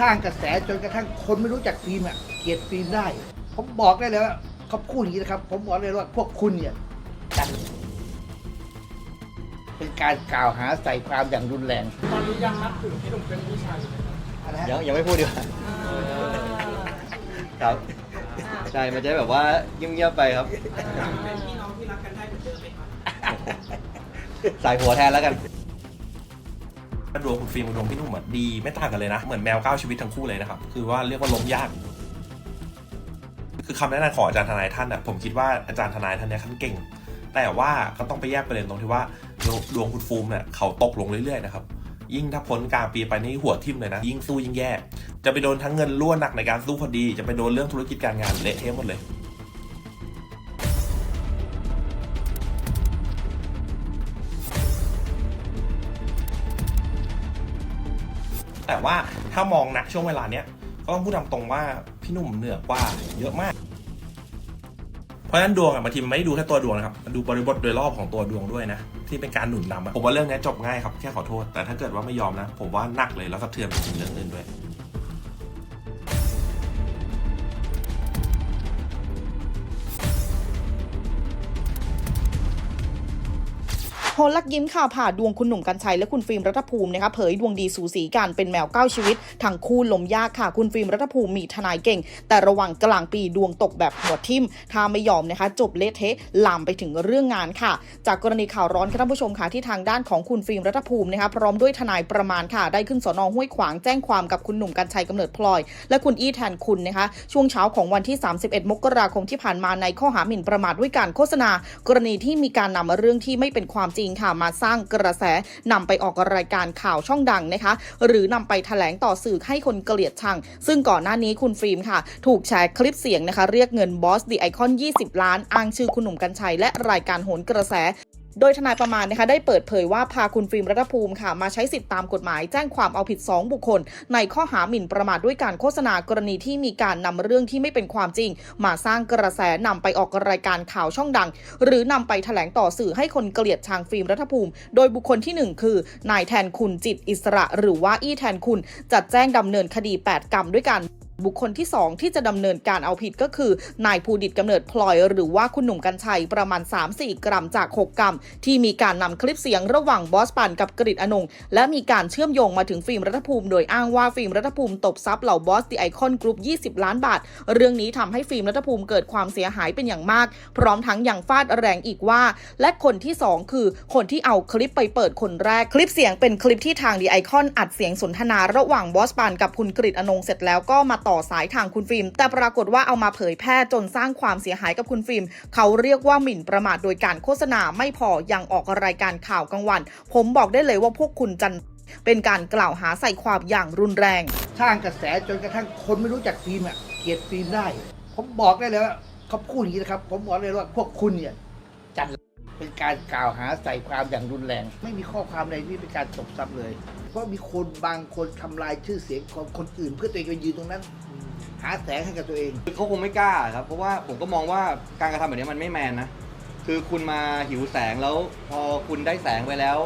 สร้างกระแสจนกระทั่งคนไม่รู้จักฟิล์มอะเกลียดฟิล์มได้ ผมบอกได้เลยว่าเขาพูดอย่างนี้นะครับ ผมบอกเลยว่าพวกคุณเนี่ยจันเป็นการกล่าวหาใส่ความอย่างรุนแรงตอนนี้ยังนับถือพี่หนุ่มเป็นพี่ชายอยู่ไหมครับนะฮะ ยังยังไม่พูดดีกว่าครับ ใช่มันจะแบบว่าเงียบๆไปครับ เป็นพี่น้องที่รักกันได้เหมือนเดิมไหมครับ สายหัวแทนแล้วกัน ดวงคุณฟิล์มกับดวงพี่นุ่มอะดีไม่ต่างกันเลยนะ เหมือนแมวเก้าชีวิตทั้งคู่เลยนะครับ คือว่าเรียกว่าล้มยาก คือคำแนะนำของอาจารย์ทนายท่านอะผมคิดว่าอาจารย์ทนายท่านเนี้ยท่านเก่ง แต่ว่าก็ต้องไปแยกประเด็นตรงที่ว่าดวงคุณฟูมเนี่ยเขาตกลงเรื่อยๆนะครับยิ่งถ้าพ้นกลางปีไปนี่หัวทิ่มเลยนะ ยิ่งสู้ยิ่งแย่ จะไปโดนทั้งเงินล้วนหนักในการสู้คดี จะไปโดนเรื่องธุรกิจการงานเละเทะหมดเลย แต่ว่าถ้ามองณช่วงเวลาเนี้ยก็ต้องพูดตามตรงว่าพี่หนุ่มเหนือกว่าเยอะมาก เพราะฉะนั้นดวงอะบางทีมันไม่ได้ดูแค่ตัวดวงนะครับมันดูบริบทโดยรอบของตัวดวงด้วยนะที่เป็นการหนุนนำอะผมว่าเรื่องนี้จบง่ายครับแค่ขอโทษ แต่ถ้าเกิดว่าไม่ยอมนะ ผมว่าหนักเลยแล้วสะเทือนไปถึงเรื่องอื่นด้วย โหนลักยิ้มข่าวผ่าดวงคุณหนุ่มกัญชัยและคุณฟิล์มรัฐภูมินะคะเผยดวงดีสูสีกันเป็นแมวเก้าชีวิตทั้งคู่ลมยากค่ะ คุณฟิล์มรัฐภูมิมีทนายเก่ง แต่ระหว่างกลางปีดวงตกแบบหัวทิ่มถ้าไม่ยอมนะคะ จบเละเทะลามไปถึงเรื่องงานค่ะ จากกรณีข่าวร้อนค่ะท่านผู้ชมค่ะที่ทางด้านของคุณฟิล์มรัฐภูมินะคะพร้อมด้วยทนายประมาณค่ะ ได้ขึ้นสอนอห้วยขวางแจ้งความกับคุณหนุ่มกัญชัยกำเนิดพลอย และคุณอี้แทนคุณนะคะช่วงเช้าของวันที่ 31 มกราคมที่ผ่านมาในข้อหาหมิ่นประมาทด้วยการโฆษณา กรณีที่มีการนำเรื่องที่ไม่เป็นความจริงค่ะมาสร้างกระแสนำไปออกรายการข่าวช่องดังนะคะ หรือนำไปแถลงต่อสื่อให้คนเกลียดชัง ซึ่งก่อนหน้านี้คุณฟิล์มค่ะ ถูกแชร์คลิปเสียงนะคะ เรียกเงินบอสดีไอคอน 20 ล้าน อ้างชื่อคุณหนุ่มกัญชัยและรายการโหนกระแส โดยทนายประมาณนะคะได้เปิดเผยว่าพาคุณฟิล์มรัฐภูมิค่ะ มาใช้สิทธิตามกฎหมายแจ้งความเอาผิด 2 บุคคล ในข้อหาหมิ่นประมาทด้วยการโฆษณากรณีที่มีการนำเรื่องที่ไม่เป็นความจริง มาสร้างกระแสนำไปออกรายการข่าวช่องดัง หรือนำไปแถลงต่อสื่อให้คนเกลียดชังฟิล์มรัฐภูมิ โดยบุคคลที่หนึ่งคือนายแทนคุณจิตอิสระ หรือว่าอี้แทนคุณจัดแจ้งดำเนินคดี 8 กรรมด้วยกัน บุคคลที่ 2 ที่จะดำเนินการเอาผิดก็คือ นายภูดิตกำเนิดพลอย หรือว่าคุณหนุ่มกัญชัยประมาณ 3-4 กรัมจาก 6 กรัม ที่มีการนำคลิปเสียงระหว่างบอสปันกับกริดอนงและมีการเชื่อมโยงมาถึงฟิล์มรัฐภูมิ โดยอ้างว่าฟิล์มรัฐภูมิตบทรัพย์เหล่าบอสดีไอคอนกรุ๊ป 20 ล้านบาท เรื่องนี้ทำให้ฟิล์มรัฐภูมิเกิดความเสียหายเป็นอย่างมาก พร้อมทั้งยังฟาดแรงอีกว่า และคนที่ 2 คือคนที่เอาคลิปไปเปิดคนแรกคลิปเสียงเป็นคลิปที่ทางดีไอคอนอัดเสียงสนทนาระหว่างบอสปันกับคุณกริดอนงเสร็จแล้วก็มาต่อสายทางคุณฟิล์ม แต่ปรากฏว่าเอามาเผยแพร่จนสร้างความเสียหายกับคุณฟิล์ม เขาเรียกว่าหมิ่นประมาทโดยการโฆษณาไม่พอยังออกรายการข่าวกลางวัน ผมบอกได้เลยว่าพวกคุณจันเป็นการกล่าวหาใส่ความอย่างรุนแรง สร้างกระแสจนกระทั่งคนไม่รู้จักฟิล์มอะเกลียดฟิล์มได้ ผมบอกได้เลยว่าเขาพูดอย่างนี้นะครับ ผมบอกเลยว่าพวกคุณเนี่ยจัน เป็นการกล่าวหาใส่ความอย่างรุนแรง ไม่มีข้อความใดที่เป็นการตบซับเลย เพราะมีคนบางคนทำลายชื่อเสียงของคนอื่น เพื่อตัวเองไปยืนตรงนั้น หาแสงให้กับตัวเองเขาคงไม่กล้าครับ เพราะว่าผมก็มองว่าการกระทำแบบนี้มันไม่แมนนะคือคุณมาหิวแสงแล้วพอคุณได้แสงไปแล้ว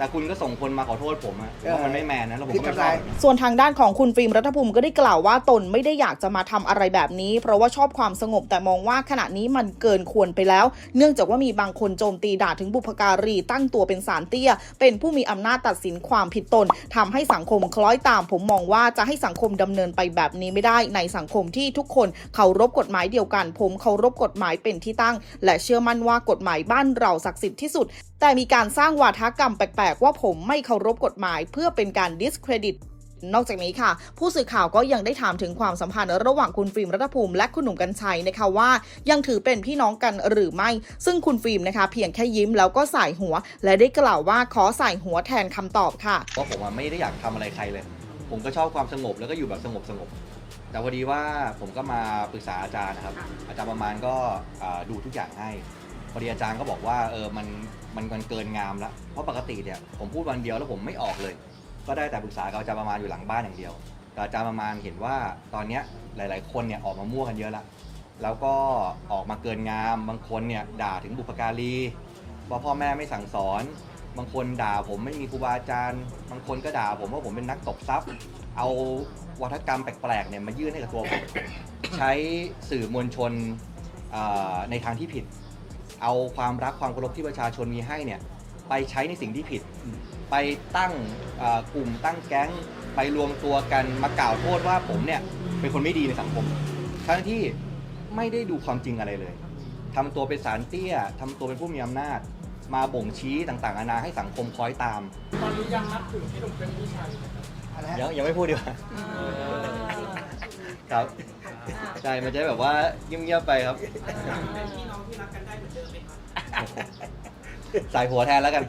แต่คุณก็ส่งคนมาขอโทษผมอะว่ามันไม่แมนนะแล้วผมก็ไม่ชอบแบบนั้นส่วนทางด้านของคุณฟิล์มรัฐภูมิก็ได้กล่าวว่าตนไม่ได้อยากจะมาทำอะไรแบบนี้ เพราะว่าชอบความสงบแต่มองว่าขณะนี้มันเกินควรไปแล้ว เนื่องจากว่ามีบางคนโจมตีด่าถึงบุพการีตั้งตัวเป็นสารเตี้ย เป็นผู้มีอำนาจตัดสินความผิดตนทำให้สังคมคล้อยตาม ผมมองว่าจะให้สังคมดำเนินไปแบบนี้ไม่ได้ ในสังคมที่ทุกคนเคารพกฎหมายเดียวกัน ผมเคารพกฎหมายเป็นที่ตั้ง และเชื่อมั่นว่ากฎหมายบ้านเราศักดิ์สิทธิ์ที่สุด แต่มีการสร้างวาทกรรมแปลกๆ ว่าผมไม่เคารพกฎหมายเพื่อเป็นการ discredit นอกจากนี้ค่ะ ผู้สื่อข่าวก็ยังได้ถามถึงความสัมพันธ์ระหว่างคุณฟิล์มรัฐภูมิและคุณหนุ่มกัญชัยนะคะว่า ยังถือเป็นพี่น้องกันหรือไม่ ซึ่งคุณฟิล์มนะคะ เพียงแค่ยิ้มแล้วก็สายหัว และได้กล่าวว่าขอใส่หัวแทนคำตอบค่ะเพราะผมอะไม่ได้อยากทำอะไรใครเลย ผมก็ชอบความสงบแล้วก็อยู่แบบสงบสงบแต่พอดีว่าผมก็มาปรึกษาอาจารย์นะครับ อาจารย์ประมาณก็อ่าดูทุกอย่างให้ พอดีอาจารย์ก็บอกว่าเออมันมันมันเกินงามแล้วเพราะปกติเนี่ยผมพูดวันเดียวแล้วผมไม่ออกเลย ก็ได้แต่ปรึกษากับอาจารย์ประมาณอยู่หลังบ้านอย่างเดียว แต่อาจารย์ประมาณเห็นว่าตอนเนี้ยหลาย ๆ คนเนี่ยออกมามั่วกันเยอะละแล้วก็ออกมาเกินงาม บางคนเนี่ยด่าถึงบุพการีว่าพ่อแม่ไม่สั่งสอน บางคนด่าผมไม่มีครูบาอาจารย์ บางคนก็ด่าผมว่าผมเป็นนักตบทรัพย์ เอาวัฒกรรมแปลกๆเนี่ยมายื่นให้กับตัวผม ใช้สื่อมวลชนในทางที่ผิด เอาความรักความเคารพที่ประชาชนมีให้เนี่ยไปใช้ในสิ่งที่ผิด ไปตั้งอ่ากลุ่มตั้งแก๊งไปรวมตัวกันมากล่าวโทษว่าผมเนี่ยเป็นคนไม่ดีในสังคม ทั้งที่ไม่ได้ดูความจริงอะไรเลยทำตัวเป็นสารเตี้ยทำตัวเป็นผู้มีอำนาจ มาบ่งชี้ต่างๆนานาให้สังคมคอยตาม ตอนนี้ยังนับถือพี่หนุ่มเป็นพี่ชายอยู่ไหมครับอะไรฮะยังยังไม่พูดดีกว่าครับใช่มันจะแบบว่าเงียบๆไปครับเป็นพี่น้องที่ รักกันได้เหมือนเดิมไหมครับ ใส่หัวแทนแล้วกัน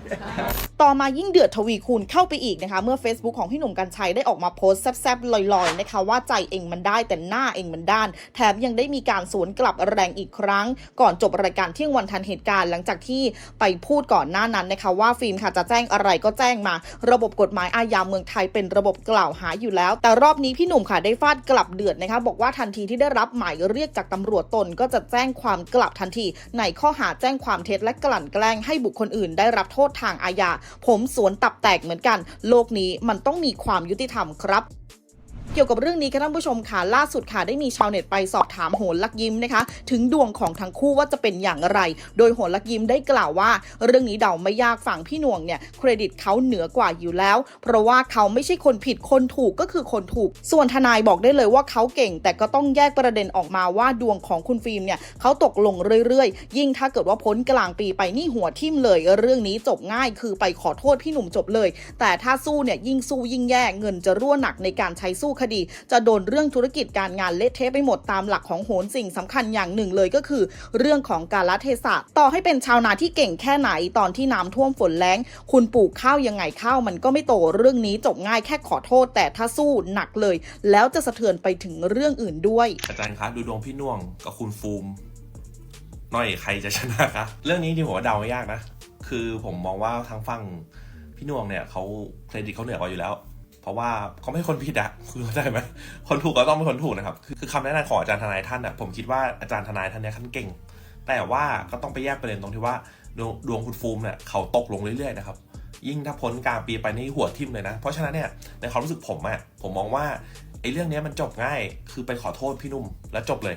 ต่อมายิ่งเดือดทวีคูณเข้าไปอีกนะคะ เมื่อ Facebook ของพี่หนุ่มกัญชัยได้ออกมาโพสต์แซบๆ ลอยๆ นะคะ ว่าใจเองมันได้แต่หน้าเองมันด้าน แถมยังได้มีการสวนกลับแรงอีกครั้ง ก่อนจบรายการเที่ยงวันทันเหตุการณ์หลังจากที่ไปพูดก่อนหน้านั้นนะคะ ว่าฟิล์มค่ะจะแจ้งอะไรก็แจ้งมา ระบบกฎหมายอาญาเมืองไทยเป็นระบบกล่าวหาอยู่แล้ว แต่รอบนี้พี่หนุ่มค่ะได้ฟาดกลับเดือดนะคะ บอกว่าทันทีที่ได้รับหมายเรียกจากตำรวจตน ก็จะแจ้งความกลับทันที ในข้อหาแจ้งความเท็จและกลั่นแกล้งให้บุคคนอื่นได้รับโทษทางอาญาผมสวนตับแตกเหมือนกัน โลกนี้มันต้องมีความยุติธรรมครับ เกี่ยวกับเรื่องนี้ค่ะท่านผู้ชมค่ะล่าสุดค่ะได้มีชาวเน็ตไปสอบถามโหนลักยิ้มนะคะ ถึงดวงของทั้งคู่ว่าจะเป็นอย่างไร โดยโหนลักยิ้มได้กล่าวว่า เรื่องนี้เดาไม่ยากฝั่งพี่หน่วงเนี่ยเครดิตเขาเหนือกว่าอยู่แล้ว เพราะว่าเขาไม่ใช่คนผิดคนถูกก็คือคนถูก ส่วนทนายบอกได้เลยว่าเขาเก่ง แต่ก็ต้องแยกประเด็นออกมาว่าดวงของคุณฟิล์มเนี่ยเขาตกลงเรื่อยๆ ยิ่งถ้าเกิดว่าพ้นกลางปีไปนี่หัวทิ่มเลย เรื่องนี้จบง่ายคือไปขอโทษพี่หนุ่มจบเลย แต่ถ้าสู้เนี่ยยิ่งสู้ยิ่งแย่เงินจะรั่วหนักในการใช้สู้คดี จะโดนเรื่องธุรกิจการงานเละเทะไปหมดตามหลักของโหนสิ่งสำคัญอย่างหนึ่งเลยก็คือ เรื่องของการละเทศะต่อให้เป็นชาวนาที่เก่งแค่ไหนตอนที่น้ำท่วมฝนแล้ง คุณปลูกข้าวยังไงข้าวมันก็ไม่โตเรื่องนี้จบง่ายแค่ขอโทษ แต่ถ้าสู้หนักเลย แล้วจะสะเทือนไปถึงเรื่องอื่นด้วย อาจารย์คะดูดวงพี่น่วงกับคุณฟูมหน่อยใครจะชนะคะเรื่องนี้จริงๆผมว่าเดาไม่ยากนะ คือผมมองว่าทางฝั่งพี่น่วงเนี่ยเขาเครดิตเขาเหนือกว่าอยู่แล้ว เพราะว่าเขาไม่ใช่คนผิดอะคุณเข้าใจไหมคนถูกก็ต้องเป็นคนถูกนะครับคือคือคำแนะนำของอาจารย์ทนายท่านอะผมคิดว่าอาจารย์ทนายท่านเนี่ยท่านเก่ง แต่ว่าก็ต้องไปแยกประเด็นตรงที่ว่าดวงดวงคุณฟูมเนี่ยเขาตกลงเรื่อยๆนะครับ ยิ่งถ้าพ้นกลางปีไปนี่หัวทิ่มเลยนะ เพราะฉะนั้นเนี่ยในความรู้สึกผมอะผมมองว่าไอ้เรื่องนี้มันจบง่าย คือไปขอโทษพี่นุ่มแล้วจบเลย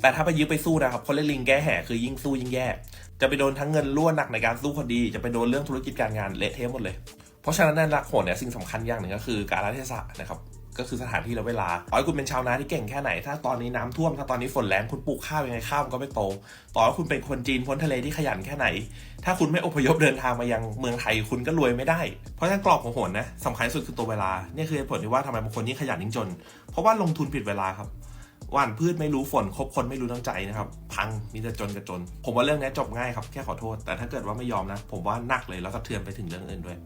แต่ถ้าไปยื้อไปสู้นะครับ คนเล่นลิงแก้แห่คือยิ่งสู้ยิ่งแย่ จะไปโดนทั้งเงินล่วหนักในการสู้คดี จะไปโดนเรื่องธุรกิจการงานเละเทะหมดเลย เพราะฉะนั้นในหลักโหนเนี่ยสิ่งสำคัญอย่างหนึ่งก็คือการรัเทศะนะครับก็คือสถานที่และเวลาต่อให้คุณเป็นชาวนาที่เก่งแค่ไหน ถ้าตอนนี้น้ำท่วม ถ้าตอนนี้ฝนแรงคุณปลูกข้าวยังไงข้าวมันก็ไม่โต ต่อให้คุณเป็นคนจีนพ้นทะเลที่ขยันแค่ไหน ถ้าคุณไม่อพยพเดินทางมายังเมืองไทยคุณก็รวยไม่ได้ เพราะฉะนั้นกรอบของโหนนะสำคัญสุดคือตัวเวลาเนี่ยคือเหตุผลที่ว่าทำไมบางคนยิ่งขยันยิ่งจน เพราะว่าลงทุนผิดเวลาครับหว่านพืชไม่รู้ฝนคบคนไม่รู้น้ำใจนะครับ พังมีแต่จนกับจน ผมว่าเรื่องนี้จบง่ายครับแค่ขอโทษ แต่ถ้าเกิดว่าไม่ยอมนะ ผมว่าหนักเลยแล้วสะเทือนไปถึงเรื่องอื่นด้วย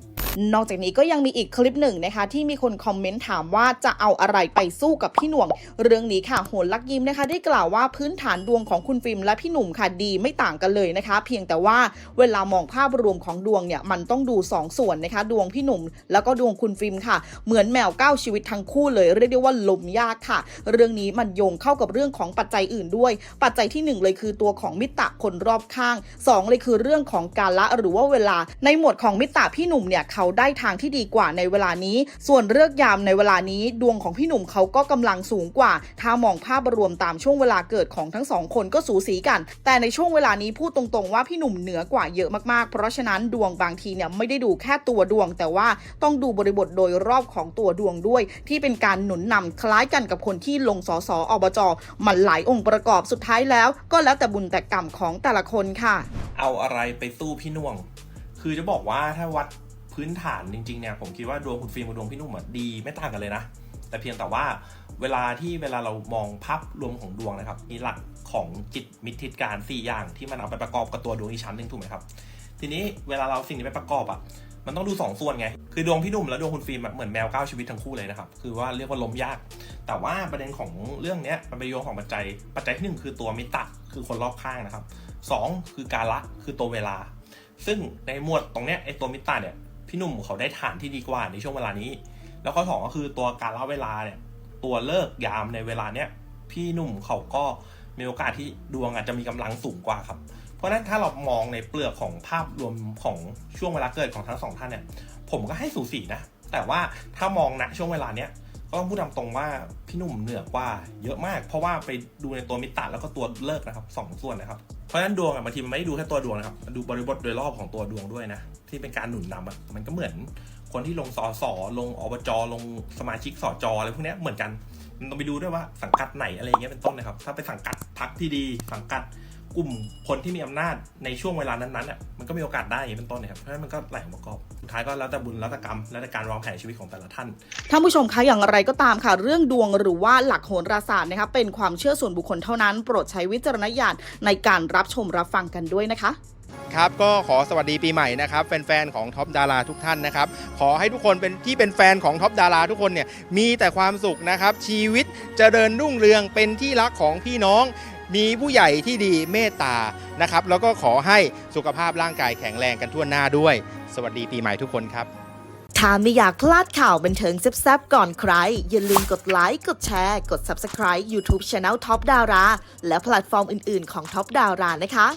นอกจากนี้ก็ยังมีอีกคลิปหนึ่งนะคะที่มีคนคอมเมนต์ถามว่าจะเอาอะไรไปสู้กับพี่หน่วง เรื่องนี้ค่ะโหนลักยิ้มนะคะ ได้กล่าวว่าพื้นฐานดวงของคุณฟิล์มและพี่หนุ่มค่ะดีไม่ต่างกันเลยนะคะ เพียงแต่ว่าเวลามองภาพรวมของดวงเนี่ยมันต้องดู 2ส่วนนะคะ ดวงพี่หนุ่ม แล้วก็ดวงคุณฟิล์มค่ะ เหมือนแมวก้าวชีวิตทั้งคู่เลย เรียกได้ว่าลมยากค่ะ เรื่องนี้มันโยงเข้ากับเรื่องของปัจจัยอื่นด้วย ปัจจัยที่หนึ่งเลยคือตัวของมิตรคนรอบข้างสองเลยคือเรื่องของการละหรือว่าเวลาในหมวดของมิตรพี่หนุ่มเนี่ยเขาได้ทางที่ดีกว่าในเวลานี้ ส่วนเลือกยามในเวลานี้ดวงของพี่หนุ่มเขาก็กำลังสูงกว่า ถ้ามองภาพรวมตามช่วงเวลาเกิดของทั้งสองคนก็สูสีกัน แต่ในช่วงเวลานี้พูดตรงๆว่าพี่หนุ่มเหนือกว่าเยอะมากๆ เพราะฉะนั้นดวงบางทีเนี่ยไม่ได้ดูแค่ตัวดวง แต่ว่าต้องดูบริบทโดยรอบของตัวดวงด้วย ที่เป็นการหนุนนำคล้ายกันกับคนที่ลงสอสออบจมันหลายองค์ประกอบสุดท้ายแล้ว ก็แล้วแต่บุญแต่กรรมของแต่ละคนค่ะ เอาอะไรไปสู้พี่น่วง คือจะบอกว่าถ้าวัด พื้นฐานจริงๆเนี่ยผมคิดว่าดวงคุณฟิล์มกับดวงพี่นุ่มดีไม่ต่างกันเลยนะ แต่เพียงแต่ว่าเวลาที่เวลาเรามองภาพรวมของดวงนะครับ มีหลักของจิตมิตรทิศการ 4 อย่างที่มันเอาไปประกอบกับตัวดวงอีกชั้นหนึ่งถูกไหมครับ ทีนี้เวลาเราสิ่งนี้ไปประกอบอะมันต้องดูสองส่วนไง คือดวงพี่หนุ่มและดวงคุณฟิล์มเหมือนแมวก้าวชีวิตทั้งคู่เลยนะครับ คือว่าเรียกว่าล้มยาก แต่ว่าประเด็นของเรื่องนี้มันเป็นโยงของปัจจัย ปัจจัยที่หนึ่งคือตัวมิตรคือคนรอบข้างนะครับสองคือการละคือตัวเวลา ซึ่งในหมวดตรงเนี้ยไอตัวมิตรเนี่ย พี่หนุ่มเขาได้ฐานที่ดีกว่าในช่วงเวลานี้ แล้วข้อสองก็คือตัวการละเวลาเนี่ย ตัวเลิกยามในเวลาเนี้ยพี่หนุ่มเขาก็มีโอกาสที่ดวงอาจจะมีกำลังสูงกว่าครับ เพราะฉะนั้นถ้าเรามองในเปลือกของภาพรวมของช่วงเวลาเกิดของทั้งสองท่านเนี่ย ผมก็ให้สูสีนะ แต่ว่าถ้ามองณช่วงเวลาเนี้ยก็ต้องพูดตามตรงว่าพี่หนุ่มเหนือกว่าเยอะมาก เพราะว่าไปดูในตัวมิตรแล้วก็ตัวเลิกนะครับสองส่วนนะครับ เพราะฉะนั้นดวงอะบางทีมันไม่ได้ดูแค่ตัวดวงนะครับมันดูบริบทโดยรอบของตัวดวงด้วยนะ ที่เป็นการหนุนนำอะมันก็เหมือนคนที่ลงสอสอลงอบจลงสมาชิกสจอะไรพวกนี้เหมือนกัน มันต้องไปดูด้วยว่าสังกัดไหนอะไรเงี้ยเป็นต้นนะครับ ถ้าไปสังกัดพักที่ดี สังกัด กลุ่มคนที่มีอำนาจในช่วงเวลานั้นๆอะมันก็มีโอกาสได้อย่างนี้เป็นต้นนะครับเพราะฉะนั้นมันก็หลายองค์ประกอบสุดท้ายก็แล้วแต่บุญแล้วแต่กรรมแล้วแต่การวางแผนชีวิตของแต่ละท่านท่านผู้ชมคะอย่างไรก็ตามค่ะ เรื่องดวงหรือว่าหลักโหราศาสตร์นะคะเป็นความเชื่อส่วนบุคคลเท่านั้น โปรดใช้วิจารณญาณในการรับชมรับฟังกันด้วยนะคะครับก็ขอสวัสดีปีใหม่นะครับแฟนๆของท็อปดาราทุกท่านนะครับขอให้ทุกคนเป็นที่เป็นแฟนของท็อปดาราทุกคนเนี่ยมีแต่ความสุขนะครับชีวิตเจริญรุ่งเรืองเป็นที่รักของพี่น้อง มีผู้ใหญ่ที่ดีเมตตานะครับ แล้วก็ขอให้สุขภาพร่างกายแข็งแรงกันทั่วหน้าด้วย สวัสดีปีใหม่ทุกคนครับ ถ้าไม่อยากพลาดข่าวบันเทิงแซ่บๆก่อนใคร อย่าลืมกดไลค์กดแชร์ กด Subscribe YouTube Channel Top Dara และแพลตฟอร์มอื่นๆของ Top Dara นะคะ